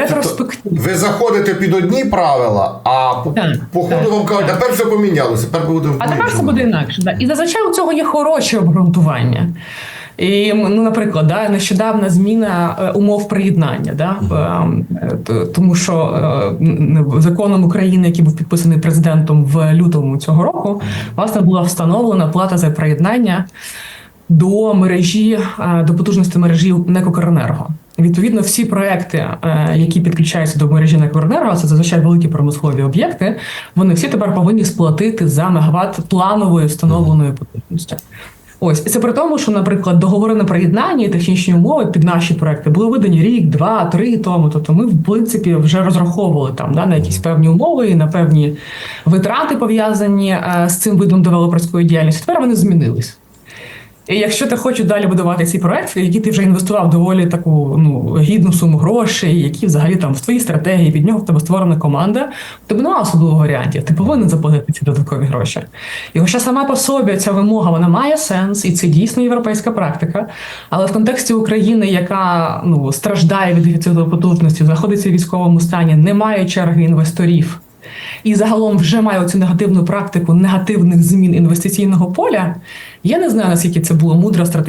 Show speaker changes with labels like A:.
A: ретроспективі.
B: Ви заходите під одні правила, а по,
A: Так,
B: по ходу
A: так,
B: вам кажуть,
A: так.
B: тепер все помінялося, тепер буде
A: А тепер все буде інакше. Да. І зазвичай у цього є хороше обґрунтування. І, ну, наприклад, да, нещодавна зміна е, умов приєднання, да, е, тому що е, законом України, який був підписаний президентом в лютому цього року, власне була встановлена плата за приєднання до мережі, е, до потужності мережі НЕКОКРЕНЕРГО. Відповідно, всі проекти, е, які підключаються до мережі НЕКОКРЕНЕРГО, це зазвичай великі промислові об'єкти. Вони всі тепер повинні сплатити за мегаватт планової встановленої потужності. Ось і це при тому, що, наприклад, договори на приєднання і технічні умови під наші проекти були видані рік, два, три тому. Тобто, ми в принципі вже розраховували там да, на якісь певні умови і на певні витрати пов'язані е, з цим видом девелоперської діяльності. Тепер вони змінились. І якщо ти хочеш далі будувати ці проекти, в які ти вже інвестував доволі таку ну гідну суму грошей, які взагалі там в твоїй стратегії під нього в тебе створена команда, в тебе немає особливого варіантів. Ти повинен заплатити ці додаткові гроші. І хоча сама по собі ця вимога вона має сенс, і це дійсно європейська практика. Але в контексті України, яка ну страждає від дефіциту потужності, знаходиться в військовому стані, немає черги інвесторів. І загалом вже має цю негативну практику негативних змін інвестиційного поля. Я не знаю наскільки це було мудра стратегія.